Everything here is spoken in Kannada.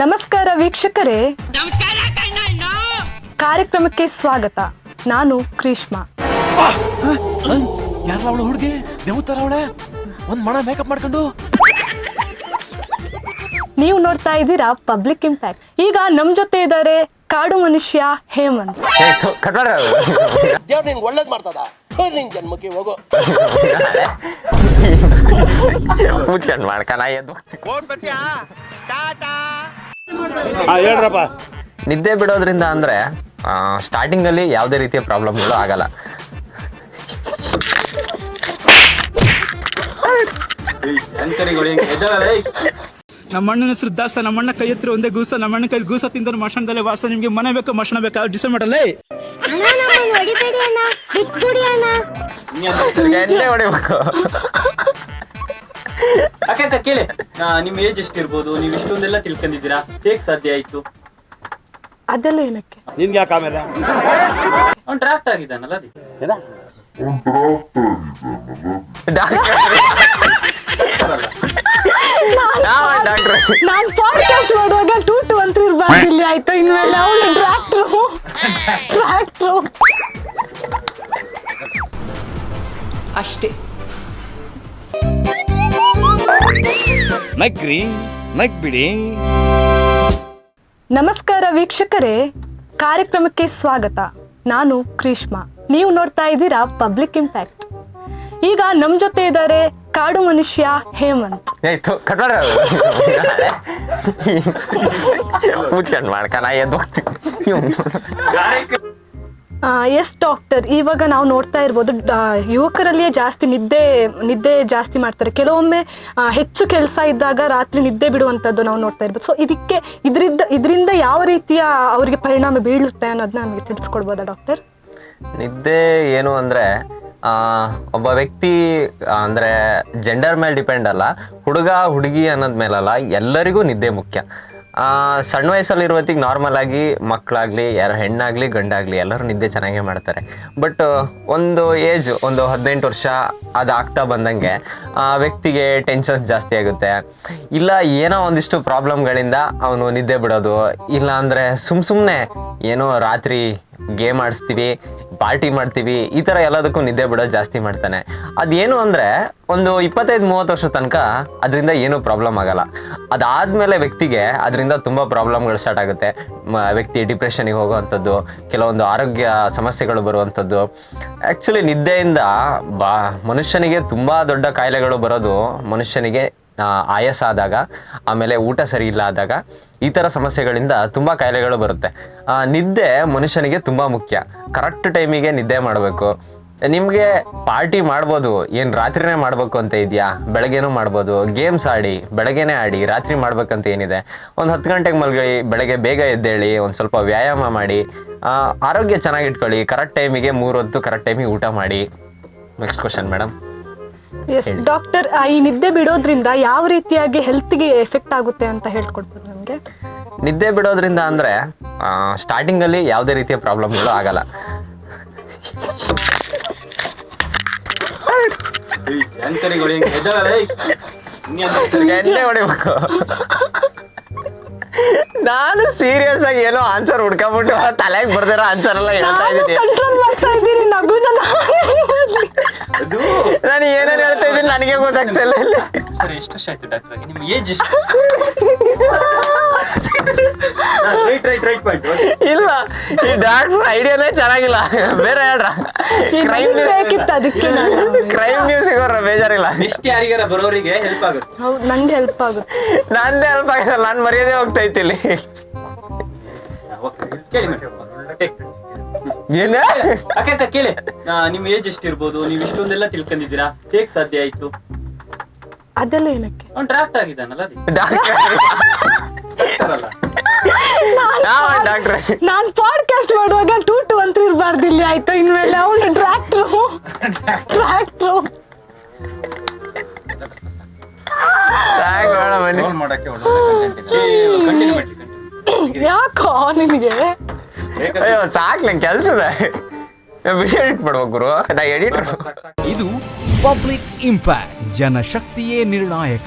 ನಮಸ್ಕಾರ ವೀಕ್ಷಕರೇ. ಕಾರ್ಯಕ್ರಮಕ್ಕೆ ಸ್ವಾಗತ. ನಾನು ಕ್ರೀಷ್ಮಾ. ಯಾರಲ್ಲ ಅವಳು ಹುಡುಗಿ? ದೇವತರ ಅವಳೆ? ಒಂದ್ ಮಣ ಮೇಕಪ್ ಮಾಡ್ಕೊಂಡು? ನೀವು ನೋಡ್ತಾ ಇದ್ದೀರಾ ಪಬ್ಲಿಕ್ ಇಂಪ್ಯಾಕ್ಟ್. ಈಗ ನಮ್ ಜೊತೆ ಇದ್ದಾರೆ ಕಾಡು ಮನುಷ್ಯ ಹೇಮಂತ್. ದೇವ್ರು ನಿನ್ಗೆ ಒಳ್ಳೇದ್ ಮಾಡ್ತದ? ಥು, ನಿನ್ ಜನ್ಮಕ್ಕೆ ಹೋಗು. ಮುಚ್ಕೊಂಡ್ ಮಾಡ್ಕನ ಎದ್ದು. ಹೇಳ್ರಪ್ಪ. ನಿದ್ದೆ ಬಿಡೋದ್ರಿಂದ ಅಂದ್ರೆ ಸ್ಟಾರ್ಟಿಂಗ್ ಅಲ್ಲಿ ಯಾವುದೇ ರೀತಿಯ ಪ್ರಾಬ್ಲಮ್ಗಳು ಆಗಲ್ಲ. ನಮ್ಮಣ್ಣನ ಹೆಸರು ದಾಸ್ತ ನಮ್ಮಣ್ಣ ಕೈ ಹತ್ರ ಒಂದೇ ಗೂಸ ನಮ್ಮಣ್ಣ ಕೈ ಗೂಸ ತಿಂದ ಮಶಣದಲ್ಲೇ ವಾಸ ನಿಮ್ಗೆ ಮನೆ ಬೇಕು ಮಶಣ ಬೇಕಾ ಡಿಸೈಡ್ ಮಾಡಲ್ಲೇ ಅಣ್ಣ ನಮ್ಮನ್ನ ಹೊಡಿಬೇಡಿ ಅಣ್ಣ ಬಿಟ್ಬಿಡಿ ಅಣ್ಣ. ಎಣ್ಣೆ ಹೊಡಿಬೇಕು? ಅಕ್ಕ ಕೇಳಿ ನಿಮ್ ಏಜ್ ಎಷ್ಟಿರ್ಬೋದು? ನೀವು ಇಷ್ಟೊಂದೆಲ್ಲ ತಿಳ್ಕೊಂಡಿದ್ದೀರಾ? ಹೇಗ್ ಸಾಧ್ಯ ಆಯ್ತು? ಅದೆಲ್ಲ ಏನಕ್ಕೆ? ನಿನ್ಗೆ ಯಾಕೆ ಆಮೇಲೆ? ಅವ್ನು ಡ್ರಾಫ್ಟ್ ಆಗಿದ್ದಾನಲ್ಲ ಅದಕ್ಕೆ ಡಾಕ್ಟ್ರ್ ನಾನ್ ಪಾಡ್ಕಾಸ್ಟ್ ಮಾಡುವಾಗ ಟೂ ಟು ಅಂತ ಇರ್ಬಾರ್ದು ಇಲ್ಲಿ ಆಯ್ತು? ಇನ್ಮೇಲೆ ಅವಳು ಟ್ರ್ಯಾಕ್ಟ್ರು ಟ್ರ್ಯಾಕ್ಟ್ರು ಅಷ್ಟೇ. ನಗ್ರಿ ನಗ್ಬಿಡಿ ನಮಸ್ಕಾರ ವೀಕ್ಷಕರೇ ಕಾರ್ಯಕ್ರಮಕ್ಕೆ ಸ್ವಾಗತ. ನಾನು ಕ್ರೀಷ್ಮಾ. ನೀವು ನೋಡ್ತಾ ಇದ್ದೀರಾ ಪಬ್ಲಿಕ್ ಇಂಪ್ಯಾಕ್ಟ್ ಈಗ ನಮ್ ಜೊತೆ ಇದ್ದಾರೆ ಕಾಡು ಮನುಷ್ಯ ಹೇಮಂತ್. ಆಯ್ತು ಮುಚ್ಕೊಂಡ್ ಎದ್ದು ಎಸ್ ಡಾಕ್ಟರ್ ಇವಾಗ ನಾವು ನೋಡ್ತಾ ಇರ್ಬೋದು ಯುವಕರಲ್ಲಿಯೇ ಜಾಸ್ತಿ ನಿದ್ದೆ ನಿದ್ದೆ ಜಾಸ್ತಿ ಮಾಡ್ತಾರೆ. ಕೆಲವೊಮ್ಮೆ ಹೆಚ್ಚು ಕೆಲಸ ಇದ್ದಾಗ ರಾತ್ರಿ ನಿದ್ದೆ ಬಿಡುವಂಥದ್ದು ನಾವು ನೋಡ್ತಾ ಇರ್ಬೋದು. ಸೊ ಇದಕ್ಕೆ, ಇದರಿಂದ ಇದರಿಂದ ಯಾವ ರೀತಿಯ ಅವರಿಗೆ ಪರಿಣಾಮ ಬೀಳುತ್ತೆ ಅನ್ನೋದನ್ನ ನಮಗೆ ತಿಳಿಸ್ಕೊಡ್ಬೋದಾ ಡಾಕ್ಟರ್ ನಿದ್ದೆ ಏನು ಅಂದರೆ ಒಬ್ಬ ವ್ಯಕ್ತಿ ಅಂದರೆ ಜೆಂಡರ್ ಮೇಲೆ ಡಿಪೆಂಡ್ ಅಲ್ಲ, ಹುಡುಗ, ಹುಡುಗಿ ಅನ್ನೋದ್ ಮೇಲಲ್ಲ ಎಲ್ಲರಿಗೂ ನಿದ್ದೆ ಮುಖ್ಯ. ಸಣ್ಣ ವಯಸ್ಸಲ್ಲಿ ಇರುವತ್ತಿಗೆ ನಾರ್ಮಲ್ ಆಗಿ ಮಕ್ಕಳಾಗ್ಲಿ ಯಾರು ಹೆಣ್ಣಾಗ್ಲಿ, ಗಂಡಾಗ್ಲಿ ಎಲ್ಲರೂ ನಿದ್ದೆ ಚೆನ್ನಾಗೇ ಮಾಡ್ತಾರೆ. ಬಟ್ ಒಂದು ಏಜ್ ಒಂದು ಹದಿನೆಂಟು ವರ್ಷ ಅದಾಗ್ತಾ ಬಂದಂಗೆ, ಆ, ವ್ಯಕ್ತಿಗೆ ಟೆನ್ಷನ್ ಜಾಸ್ತಿ ಆಗುತ್ತೆ. ಇಲ್ಲ, ಏನೋ ಒಂದಿಷ್ಟು ಪ್ರಾಬ್ಲಮ್ಗಳಿಂದ ಅವನು ನಿದ್ದೆ ಬಿಡೋದು, ಇಲ್ಲ ಅಂದ್ರೆ ಸುಮ್ ಸುಮ್ಮನೆ ಏನೋ ರಾತ್ರಿ ಗೇಮ್ ಆಡಿಸ್ತೀವಿ ಪಾರ್ಟಿ ಮಾಡ್ತೀವಿ, ಈ ಥರ ಎಲ್ಲದಕ್ಕೂ ನಿದ್ದೆ ಬಿಡೋದು ಜಾಸ್ತಿ ಮಾಡ್ತಾನೆ. ಅದೇನು ಅಂದರೆ, ಒಂದು ಇಪ್ಪತ್ತೈದು, ಮೂವತ್ತು ವರ್ಷ ತನಕ ಅದರಿಂದ ಏನೂ ಪ್ರಾಬ್ಲಮ್ ಆಗಲ್ಲ. ಅದಾದಮೇಲೆ ವ್ಯಕ್ತಿಗೆ ಅದರಿಂದ ತುಂಬ ಪ್ರಾಬ್ಲಮ್ಗಳು ಸ್ಟಾರ್ಟ್ ಆಗುತ್ತೆ. ವ್ಯಕ್ತಿ ಡಿಪ್ರೆಷನಿಗೆ ಹೋಗುವಂಥದ್ದು, ಕೆಲವೊಂದು ಆರೋಗ್ಯ ಸಮಸ್ಯೆಗಳು ಬರುವಂಥದ್ದು. ಆ್ಯಕ್ಚುಲಿ ನಿದ್ದೆಯಿಂದ ಬಾ, ಮನುಷ್ಯನಿಗೆ ತುಂಬ ದೊಡ್ಡ ಕಾಯಿಲೆಗಳು ಬರೋದು ಮನುಷ್ಯನಿಗೆ ಆಯಾಸ ಆದಾಗ, ಆಮೇಲೆ ಊಟ ಸರಿ ಇಲ್ಲ ಆದಾಗ ಈ ಥರ ಸಮಸ್ಯೆಗಳಿಂದ ತುಂಬ ಕಾಯಿಲೆಗಳು ಬರುತ್ತೆ. ಆ, ನಿದ್ದೆ ಮನುಷ್ಯನಿಗೆ ತುಂಬ ಮುಖ್ಯ. ಕರೆಕ್ಟ್ ಟೈಮಿಗೆ ನಿದ್ದೆ ಮಾಡಬೇಕು. ನಿಮಗೆ ಪಾರ್ಟಿ ಮಾಡ್ಬೋದು ಏನು ರಾತ್ರಿನೇ ಮಾಡಬೇಕು ಅಂತ ಇದೆಯಾ? ಬೆಳಗ್ಗೆನೂ ಮಾಡ್ಬೋದು. ಗೇಮ್ಸ್ ಆಡಿ ಬೆಳಗ್ಗೆನೇ ಆಡಿ ರಾತ್ರಿ ಮಾಡ್ಬೇಕಂತ ಏನಿದೆ? ಒಂದು ಹತ್ತು ಗಂಟೆಗೆ ಮಲ್ಗಳಿ ಬೆಳಗ್ಗೆ ಬೇಗ ಎದ್ದೇಳಿ ಒಂದು ಸ್ವಲ್ಪ ವ್ಯಾಯಾಮ ಮಾಡಿ ಆರೋಗ್ಯ ಚೆನ್ನಾಗಿಟ್ಕೊಳ್ಳಿ ಕರೆಕ್ಟ್ ಟೈಮಿಗೆ ಮೂರು ಹೊತ್ತು ಕರೆಕ್ಟ್ ಟೈಮಿಗೆ ಊಟ ಮಾಡಿ. Next question madam yes doctor ಈ ನಿದ್ದೆ ಬಿಡೋದ್ರಿಂದ ಯಾವ ರೀತಿಯಾಗಿ ಹೆಲ್ತ್ಗೆ ಎಫೆಕ್ಟ್ ಆಗುತ್ತೆ ಅಂತ ಹೇಳ್ಕೊಡ್ಬೋದು ನಮಗೆ? ನಿದ್ದೆ ಬಿಡೋದ್ರಿಂದ ಅಂದ್ರೆ ಸ್ಟಾರ್ಟಿಂಗ್ ಅಲ್ಲಿ ಯಾವುದೇ ರೀತಿಯ ಪ್ರಾಬ್ಲಮ್ಗಳು ಆಗಲ್ಲ. ಎಣ್ಣೆ ಹೊಡಿಬೇಕು. ನಾನು ಸೀರಿಯಸ್ ಆಗಿ ಏನೋ ಆನ್ಸರ್ ಹುಡ್ಕೊಂಬಿಟ್ಟು ತಲೆಗೆ ಬರ್ದಿರೋ ಆನ್ಸರ್ ಎಲ್ಲ ಹೇಳ್ತಾ ಇದ್ದೀನಿ. ಅದು ನಾನು ಏನೇನು ಹೇಳ್ತಾ ಇದ್ದೀನಿ ನನಗೆ ಗೊತ್ತಾಗ್ತಾ ಇಲ್ಲ ಇಲ್ಲಿ. ಸರ್ ಎಷ್ಟು ವರ್ಷ ಆಯ್ತು ಡಾಕ್ಟರ್ ಆಗಿ ನಿಮ್ಮ ಏಜ್ ಎಷ್ಟು? ರೈಟ್ ರೈಟ್ ರೈಟ್ ಪಾಯಿಂಟ್ ಇಲ್ಲ ಈ ಡಾಕ್ಟರ್ ಐಡಿಯಾನೇ ಚೆನ್ನಾಗಿಲ್ಲ. ಬೇರೆ ಹೇಳ್ರ? ಕ್ರೈಮ್ ಬೇಕಿತ್ತು ಅದಕ್ಕೆ ನಾನು. ಕ್ರೈಮ್ ನ್ಯೂಸ್ ಅವ್ರ ಬೇಜಾರಿಲ್ಲ. ನೆಕ್ಸ್ಟ್ ಯಾರಿಗಾರ ಬರೋರಿಗೆ ಹೆಲ್ಪ್ ಆಗುತ್ತೆ. ಹೌದು ನಂಗೆ ಹೆಲ್ಪ್ ಆಗುತ್ತೆ. ನಂದೇ ಹೆಲ್ಪ್ ಆಗಿಲ್ಲ ನಾನು ಮರ್ಯಾದೆ ಹೋಗ್ತಾ ಇತ್ತು ಇಲ್ಲಿ. ಕೇಳಿ. ಏನ? ಅಕ್ಕ ಕೇಳಿ. ಆ, ನಿಮ್ ಏಜ್ ಎಷ್ಟಿರ್ಬೋದು? ನೀವು ಇಷ್ಟೊಂದೆಲ್ಲ ತಿಳ್ಕೊಂಡಿದ್ದೀರಾ? ಹೇಗ್ ಸಾಧ್ಯ ಆಯ್ತು? ಅದೆಲ್ಲ ಏನಕ್ಕೆ? ಅವ್ನು ಡ್ರಾಫ್ಟ್ ಆಗಿದ್ದಾನಲ್ಲ ಅದಕ್ಕೆ ಡಾಕ್ಟರ್ ನಾನ್ ಪಾಡ್ಕಾಸ್ಟ್ ಮಾಡುವಾಗ ಟೂ ಟು ಅಂತ ಇರ್ಬಾರ್ದು ಇಲ್ಲಿ ಆಯ್ತು? ಇನ್ಮೇಲೆ ಅವಳು ಟ್ರ್ಯಾಕ್ಟ್ರು ಟ್ರ್ಯಾಕ್ಟ್ರು ಮಾಡಕ್ಕೆ. ಯಾಕೋ ನಿನಗೆ? ಅಯ್ಯೋ ಸಾಕು ನಂಗೆ ಕೆಲಸ ಇದೆ. ವಿಡಿಯೋ ಎಡಿಟ್ ಮಾಡ್ಬೇಕು ಗುರು. ನಾ ಎಡಿಟರ್ ಇದು ಪಬ್ಲಿಕ್ ಇಂಪ್ಯಾಕ್ಟ್ ಜನಶಕ್ತಿಯೇ ನಿರ್ಣಾಯಕ.